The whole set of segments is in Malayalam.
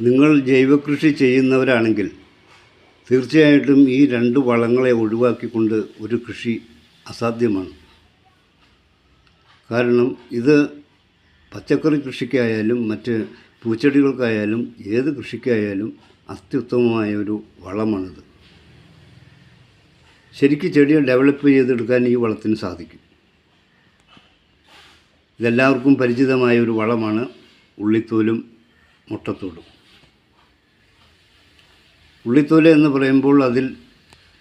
നിങ്ങൾ ജൈവകൃഷി ചെയ്യുന്നവരാണെങ്കിൽ തീർച്ചയായിട്ടും ഈ രണ്ട് വളങ്ങളെ ഒഴിവാക്കിക്കൊണ്ട് ഒരു കൃഷി അസാധ്യമാണ്. കാരണം ഇത് പച്ചക്കറി കൃഷിക്കായാലും മറ്റ് പൂച്ചെടികൾക്കായാലും ഏത് കൃഷിക്കായാലും അത്യുത്തമമായ ഒരു വളമാണിത്. ശരിക്കും ചെടിയെ ഡെവലപ്പ് ചെയ്തെടുക്കാൻ ഈ വളത്തിന് സാധിക്കും. ഇതെല്ലാവർക്കും പരിചിതമായ ഒരു വളമാണ് ഉള്ളിത്തോലും മുട്ടത്തോടും ഉള്ളിത്തോൽ എന്ന് പറയുമ്പോൾ അതിൽ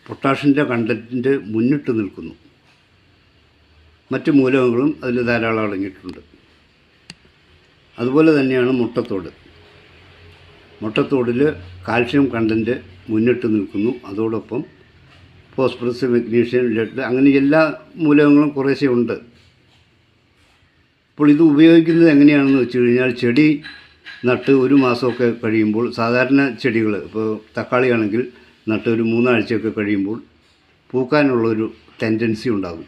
പൊട്ടാഷിന്റെ കണ്ടന്റ് മുന്നിട്ട് നിൽക്കുന്നു. മറ്റ് മൂലകങ്ങളും അതിൽ ധാരാളം അടങ്ങിയിട്ടുണ്ട്. അതുപോലെ തന്നെയാണ് മുട്ടത്തോട്. മുട്ടത്തോടിൽ കാൽഷ്യം കണ്ടന്റ് മുന്നിട്ട് നിൽക്കുന്നു. അതോടൊപ്പം ഫോസ്ഫറസ് മെഗ്നീഷ്യം ലെഡ് അങ്ങനെ എല്ലാ മൂലകങ്ങളും കുറേശ്ശെ ഉണ്ട്. അപ്പോൾ ഇത് ഉപയോഗിക്കുന്നത് എങ്ങനെയാണെന്ന് വെച്ച് കഴിഞ്ഞാൽ ചെടി നട്ട് ഒരു മാസമൊക്കെ കഴിയുമ്പോൾ സാധാരണ ചെടികൾ ഇപ്പോൾ തക്കാളിയാണെങ്കിൽ നട്ട് ഒരു മൂന്നാഴ്ചയൊക്കെ കഴിയുമ്പോൾ പൂക്കാനുള്ളൊരു ടെൻഡൻസി ഉണ്ടാകും.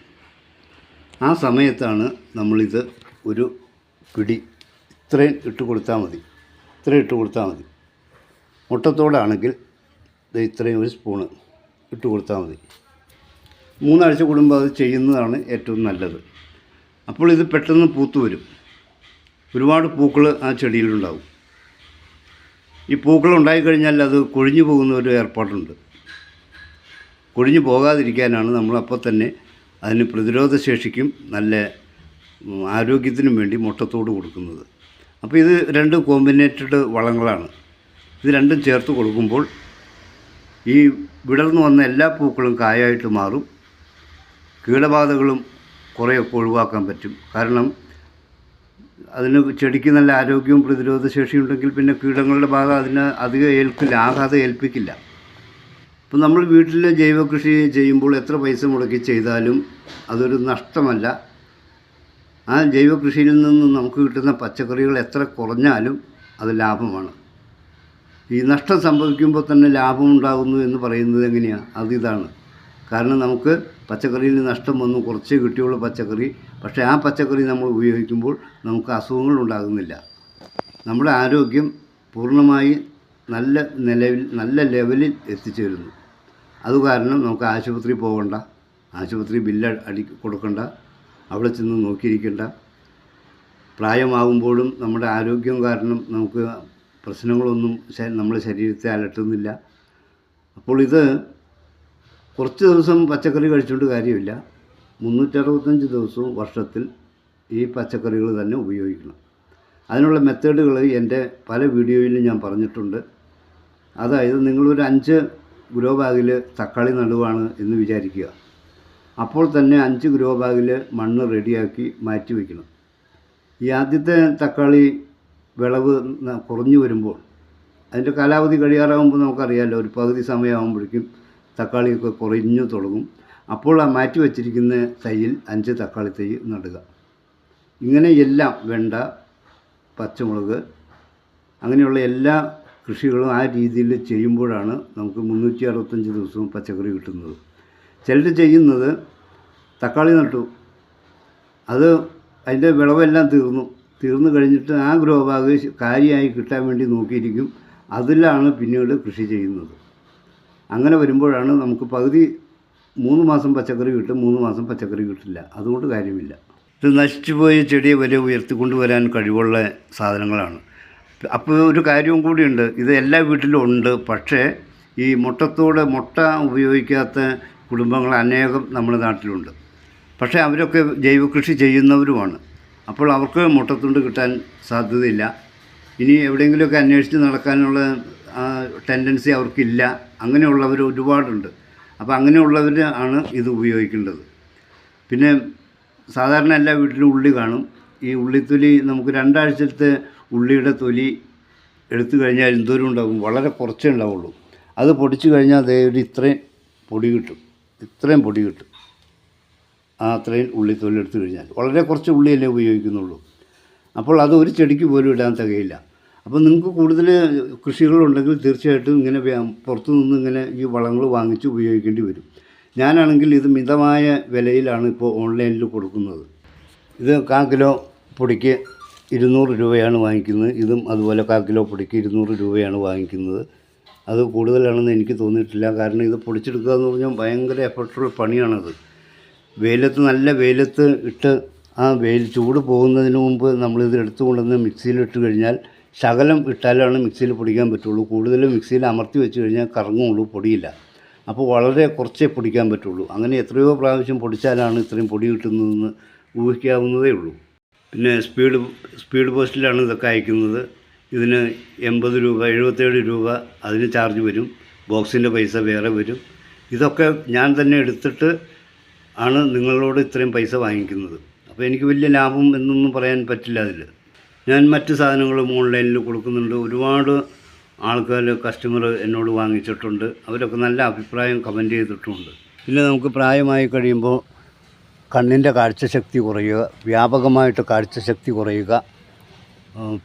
ആ സമയത്താണ് നമ്മളിത് ഒരു പിടി ഇത്രയും ഇട്ട് കൊടുത്താൽ മതി. ഇത്രയും ഇട്ട് കൊടുത്താൽ മതി. മുട്ടത്തോടാണെങ്കിൽ ഇത് ഇത്രയും ഒരു സ്പൂണ് ഇട്ട് കൊടുത്താൽ മതി. മൂന്നാഴ്ച കൂടുമ്പോൾ അത് ചെയ്യുന്നതാണ് ഏറ്റവും നല്ലത്. അപ്പോൾ ഇത് പെട്ടെന്ന് പൂത്തു വരും. ഒരുപാട് പൂക്കൾ ആ ചെടിയിലുണ്ടാവും. ഈ പൂക്കൾ ഉണ്ടായിക്കഴിഞ്ഞാൽ അത് കൊഴിഞ്ഞു പോകുന്ന ഒരു ഏർപ്പാടുണ്ട്. കൊഴിഞ്ഞു പോകാതിരിക്കാനാണ് നമ്മൾ അപ്പോൾ തന്നെ അതിന് പ്രതിരോധ ശേഷിക്കും നല്ല ആരോഗ്യത്തിനും വേണ്ടി മുട്ടത്തോട് കൊടുക്കുന്നത്. അപ്പോൾ ഇത് രണ്ട് കോമ്പിനേറ്റഡ് വളങ്ങളാണ്. ഇത് രണ്ടും ചേർത്ത് കൊടുക്കുമ്പോൾ ഈ വിടർന്നു വന്ന എല്ലാ പൂക്കളും കായായിട്ട് മാറും. കീടബാധകളും കുറേയൊക്കെ ഒഴിവാക്കാൻ പറ്റും. കാരണം അതിന് ചെടിക്ക് നല്ല ആരോഗ്യവും പ്രതിരോധ ശേഷിയും ഉണ്ടെങ്കിൽ പിന്നെ കീടങ്ങളുടെ ബാധ അതിന് അധികം ഏൽക്കില്ല ആഘാതം ഏൽപ്പിക്കില്ല. ഇപ്പം നമ്മൾ വീട്ടിൽ ജൈവ കൃഷി ചെയ്യുമ്പോൾ എത്ര പൈസ മുടക്കി ചെയ്താലും അതൊരു നഷ്ടമല്ല. ആ ജൈവ കൃഷിയിൽ നിന്ന് നമുക്ക് കിട്ടുന്ന പച്ചക്കറികൾ എത്ര കുറഞ്ഞാലും അത് ലാഭമാണ്. ഈ നഷ്ടം സംഭവിക്കുമ്പോൾ തന്നെ ലാഭം ഉണ്ടാകുന്നു എന്ന് പറയുന്നത് എങ്ങനെയാണ് അതിതാണ് കാരണം നമുക്ക് പച്ചക്കറിയിൽ നഷ്ടം വന്നു കുറച്ചേ കിട്ടിയുള്ളൂ പച്ചക്കറി. പക്ഷേ ആ പച്ചക്കറി നമ്മൾ ഉപയോഗിക്കുമ്പോൾ നമുക്ക് അസുഖങ്ങൾ ഉണ്ടാകുന്നില്ല. നമ്മുടെ ആരോഗ്യം പൂർണമായി നല്ല നിലവിൽ നല്ല ലെവലിൽ എത്തിച്ചേരുന്നു. അത് കാരണം നമുക്ക് ആശുപത്രി പോകണ്ട ആശുപത്രി ബില്ല് അടി കൊടുക്കണ്ട അവിടെ ചെന്ന് നോക്കിയിരിക്കണ്ട. പ്രായമാകുമ്പോഴും നമ്മുടെ ആരോഗ്യം കാരണം നമുക്ക് പ്രശ്നങ്ങളൊന്നും നമ്മുടെ ശരീരത്തെ അലട്ടുന്നില്ല. അപ്പോൾ ഇത് കുറച്ച് ദിവസം പച്ചക്കറി കഴിച്ചുകൊണ്ട് കാര്യമില്ല. മുന്നൂറ്ററുപത്തഞ്ച് ദിവസവും വർഷത്തിൽ ഈ പച്ചക്കറികൾ തന്നെ ഉപയോഗിക്കണം. അതിനുള്ള മെത്തേഡുകൾ എന്റെ പല വീഡിയോയിലും ഞാൻ പറഞ്ഞിട്ടുണ്ട്. അതായത് നിങ്ങളൊരു അഞ്ച് ഗ്രോ ബാഗിൽ തക്കാളി നടുവാണ് എന്ന് വിചാരിക്കുക. അപ്പോൾ തന്നെ അഞ്ച് ഗ്രോ ബാഗിൽ മണ്ണ് റെഡിയാക്കി മാറ്റി വയ്ക്കണം. ഈ ആദ്യത്തെ തക്കാളി വിളവ് കുറഞ്ഞു വരുമ്പോൾ അതിന്റെ കാലാവധി കഴിയാറാകുമ്പോൾ നമുക്കറിയാമല്ലോ ഒരു പകുതി സമയമാകുമ്പോഴേക്കും തക്കാളിയൊക്കെ കുറഞ്ഞു തുടങ്ങും. അപ്പോൾ ആ മാറ്റി വച്ചിരിക്കുന്ന തൈയിൽ അഞ്ച് തക്കാളി തൈ നടുക. ഇങ്ങനെ എല്ലാം വെണ്ട പച്ചമുളക് അങ്ങനെയുള്ള എല്ലാ കൃഷികളും ആ രീതിയിൽ ചെയ്യുമ്പോഴാണ് നമുക്ക് മുന്നൂറ്റി അറുപത്തഞ്ച് ദിവസവും പച്ചക്കറി കിട്ടുന്നത്. ചിലർ ചെയ്യുന്നത് തക്കാളി നട്ടു. അത് അതിന്റെ വിളവെല്ലാം തീർന്നു. തീർന്നു കഴിഞ്ഞിട്ട് ആ ഗ്രോ ബാഗ് കാര്യമായി കിട്ടാൻ വേണ്ടി നോക്കിയിരിക്കും. അതിലാണ് പിന്നീട് കൃഷി ചെയ്യുന്നത്. അങ്ങനെ വരുമ്പോഴാണ് നമുക്ക് പകുതി മൂന്ന് മാസം പച്ചക്കറി കിട്ടും മൂന്ന് മാസം പച്ചക്കറി കിട്ടില്ല. അതുകൊണ്ട് കാര്യമില്ല. ഇത് നശിച്ചുപോയ ചെടിയെ വരെ ഉയർത്തിക്കൊണ്ടുവരാൻ കഴിവുള്ള സാധനങ്ങളാണ്. അപ്പോൾ ഒരു കാര്യവും കൂടിയുണ്ട്. ഇത് എല്ലാ വീട്ടിലും ഉണ്ട്. പക്ഷേ ഈ മുട്ടത്തോട് മുട്ട ഉപയോഗിക്കാത്ത കുടുംബങ്ങൾ അനേകം നമ്മുടെ നാട്ടിലുണ്ട്. പക്ഷേ അവരൊക്കെ ജൈവകൃഷി ചെയ്യുന്നവരുമാണ്. അപ്പോൾ അവർക്ക് മുട്ടത്തുണ്ട് കിട്ടാൻ സാധ്യതയില്ല. ഇനി എവിടെയെങ്കിലുമൊക്കെ അന്വേഷിച്ച് നടക്കാനുള്ള ടെൻഡൻസി അവർക്കില്ല. അങ്ങനെയുള്ളവർ ഒരുപാടുണ്ട്. അപ്പോൾ അങ്ങനെയുള്ളവർ ആണ് ഇത് ഉപയോഗിക്കേണ്ടത്. പിന്നെ സാധാരണ എല്ലാ വീട്ടിലും ഉള്ളി കാണും. ഈ ഉള്ളിത്തൊലി നമുക്ക് രണ്ടാഴ്ചത്തെ ഉള്ളിയുടെ തൊലി എടുത്തു കഴിഞ്ഞാൽ എന്തോരം ഉണ്ടാകും വളരെ കുറച്ചേ ഉണ്ടാവുള്ളൂ. അത് പൊടിച്ചു കഴിഞ്ഞാൽ അതേ ഒരു ഇത്രയും പൊടി കിട്ടും. ഇത്രയും പൊടി കിട്ടും. ആ അത്രയും ഉള്ളിത്തൊലി എടുത്തു കഴിഞ്ഞാൽ. വളരെ കുറച്ച് ഉള്ളിയല്ലേ ഉപയോഗിക്കുന്നുള്ളൂ. അപ്പോൾ അത് ഒരു ചെടിക്ക് പോലും ഇടാൻ തികയില്ല. അപ്പോൾ നിങ്ങൾക്ക് കൂടുതൽ കൃഷികളുണ്ടെങ്കിൽ തീർച്ചയായിട്ടും ഇങ്ങനെ പുറത്തു നിന്ന് ഇങ്ങനെ ഈ വളങ്ങൾ വാങ്ങിച്ച് ഉപയോഗിക്കേണ്ടി വരും. ഞാനാണെങ്കിൽ ഇത് മിതമായ വിലയിലാണ് ഇപ്പോൾ ഓൺലൈനിൽ കൊടുക്കുന്നത്. ഇത് കാ കിലോ പൊടിക്ക് ഇരുന്നൂറ് രൂപയാണ് വാങ്ങിക്കുന്നത്. ഇതും അതുപോലെ കാ കിലോ പൊടിക്ക് ഇരുന്നൂറ് രൂപയാണ് വാങ്ങിക്കുന്നത്. അത് കൂടുതലാണെന്ന് എനിക്ക് തോന്നിയിട്ടില്ല. കാരണം ഇത് പൊടിച്ചെടുക്കുക എന്ന് പറഞ്ഞാൽ ഭയങ്കര എഫർട്ടുള്ള പണിയാണത്. വെയിലത്ത് നല്ല വെയിലത്ത് ഇട്ട് ആ വെയിൽ ചൂട് പോകുന്നതിന് മുമ്പ് നമ്മളിത് എടുത്തു കൊണ്ടുവന്ന് മിക്സിയിലിട്ട് കഴിഞ്ഞാൽ ശകലം ഇട്ടാലാണ് മിക്സിയിൽ പൊടിക്കാൻ പറ്റുള്ളൂ. കൂടുതലും മിക്സിയിൽ അമർത്തി വെച്ച് കഴിഞ്ഞാൽ കറങ്ങുള്ളൂ പൊടിയില്ല. അപ്പോൾ വളരെ കുറച്ചേ പൊടിക്കാൻ പറ്റുള്ളൂ. അങ്ങനെ എത്രയോ പ്രാവശ്യം പൊടിച്ചാലാണ് ഇത്രയും പൊടി കിട്ടുന്നതെന്ന് ഊഹിക്കാവുന്നതേ ഉള്ളൂ. പിന്നെ സ്പീഡ് സ്പീഡ് പോസ്റ്റിലാണ് ഇതൊക്കെ അയക്കുന്നത്. ഇതിന് എൺപത് രൂപ എഴുപത്തേഴ് രൂപ അതിന് ചാർജ് വരും. ബോക്സിന്റെ പൈസ വേറെ വരും. ഇതൊക്കെ ഞാൻ തന്നെ എടുത്തിട്ട് ആണ് നിങ്ങളോട് ഇത്രയും പൈസ വാങ്ങിക്കുന്നത്. അപ്പോൾ എനിക്ക് വലിയ ലാഭം എന്നൊന്നും പറയാൻ പറ്റില്ല അതിൽ. ഞാൻ മറ്റ് സാധനങ്ങളും ഓൺലൈനിൽ കൊടുക്കുന്നുണ്ട്. ഒരുപാട് ആൾക്കാർ കസ്റ്റമർ എന്നോട് വാങ്ങിച്ചിട്ടുണ്ട്. അവരൊക്കെ നല്ല അഭിപ്രായം കമന്റ് ചെയ്തിട്ടുമുണ്ട് പിന്നെ നമുക്ക് പ്രായമായി കഴിയുമ്പോൾ കണ്ണിന്റെ കാഴ്ചശക്തി കുറയുക വ്യാപകമായിട്ട് കാഴ്ചശക്തി കുറയുക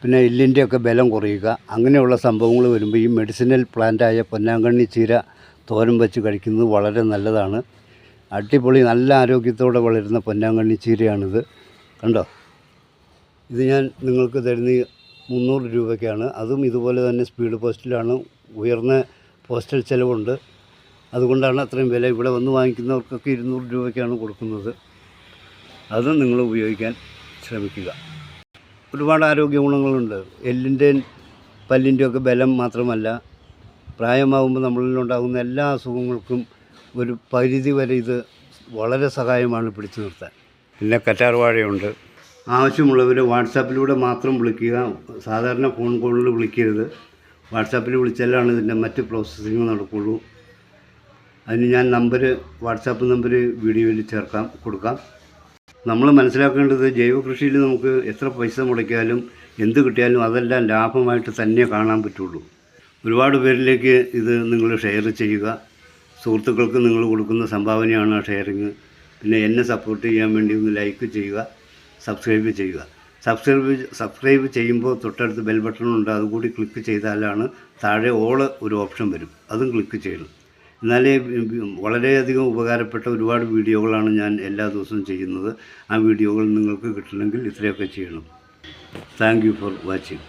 പിന്നെ എല്ലിന്റെയൊക്കെ ബലം കുറയുക അങ്ങനെയുള്ള സംഭവങ്ങൾ വരുമ്പോൾ ഈ മെഡിസിനൽ പ്ലാന്റായ പൊന്നാങ്കണ്ണി ചീര തോരൻ വെച്ച് കഴിക്കുന്നത് വളരെ നല്ലതാണ്. അടിപൊളി നല്ല ആരോഗ്യത്തോടെ വളരുന്ന പൊന്നാങ്കണ്ണി ചീരയാണിത്. കണ്ടോ? ഇത് ഞാൻ നിങ്ങൾക്ക് തരുന്ന മുന്നൂറ് രൂപയ്ക്കാണ്. അതും ഇതുപോലെ തന്നെ സ്പീഡ് പോസ്റ്റിലാണ്. ഉയർന്ന പോസ്റ്റൽ ചിലവുണ്ട്. അതുകൊണ്ടാണ് അത്രയും വില ഇവിടെ വന്ന് വാങ്ങിക്കുന്നവർക്കൊക്കെ ഇരുന്നൂറ് രൂപയ്ക്കാണ് കൊടുക്കുന്നത്. അത് നിങ്ങൾ ഉപയോഗിക്കാൻ ശ്രമിക്കുക. ഒരുപാട് ആരോഗ്യ ഗുണങ്ങളുണ്ട്. എല്ലിന്റെയും പല്ലിന്റെയൊക്കെ ബലം മാത്രമല്ല പ്രായമാകുമ്പോൾ നമ്മളിലുണ്ടാകുന്ന എല്ലാ അസുഖങ്ങൾക്കും ഒരു പരിധി വരെ ഇത് വളരെ സഹായമാണ് പിടിച്ചു നിർത്താൻ. പിന്നെ കറ്റാർ വാഴയുണ്ട് ആവശ്യമുള്ളവർ വാട്സാപ്പിലൂടെ മാത്രം വിളിക്കുക. സാധാരണ ഫോൺ കോളിൽ വിളിക്കരുത്. വാട്സാപ്പിൽ വിളിച്ചാലാണ് ഇതിന്റെ മറ്റ് പ്രോസസ്സിങ് നടക്കുള്ളൂ അതിന് ഞാൻ നമ്പർ വാട്സാപ്പ് നമ്പർ വീഡിയോയിൽ ചേർക്കാം കൊടുക്കാം. നമ്മൾ മനസ്സിലാക്കേണ്ടത് ജൈവ കൃഷിയിൽ നമുക്ക് എത്ര പൈസ മുടക്കിയാലും എന്ത് കിട്ടിയാലും അതെല്ലാം ലാഭമായിട്ട് തന്നെ കാണാൻ പറ്റുള്ളൂ. ഒരുപാട് പേരിലേക്ക് ഇത് നിങ്ങൾ ഷെയർ ചെയ്യുക. സുഹൃത്തുക്കൾക്ക് നിങ്ങൾ കൊടുക്കുന്ന സംഭാവനയാണ് ആ ഷെയറിങ്. പിന്നെ എന്നെ സപ്പോർട്ട് ചെയ്യാൻ വേണ്ടി ഒന്ന് ലൈക്ക് ചെയ്യുക. സബ്സ്ക്രൈബ് ചെയ്യുക. സബ്സ്ക്രൈബ് സബ്സ്ക്രൈബ് ചെയ്യുമ്പോൾ തൊട്ടടുത്ത് ബെൽ ബട്ടൺ ഉണ്ട്. അതുകൂടി ക്ലിക്ക് ചെയ്താലാണ് താഴെ ഓൾ ഒരു ഓപ്ഷൻ വരും. അതും ക്ലിക്ക് ചെയ്യണം. എന്നാലേ വളരെയധികം ഉപകാരപ്പെട്ട ഒരുപാട് വീഡിയോകളാണ് ഞാൻ എല്ലാ ദിവസവും ചെയ്യുന്നത്. ആ വീഡിയോകൾ നിങ്ങൾക്ക് കിട്ടണമെങ്കിൽ ഇത്രയൊക്കെ ചെയ്യണം. Thank for watching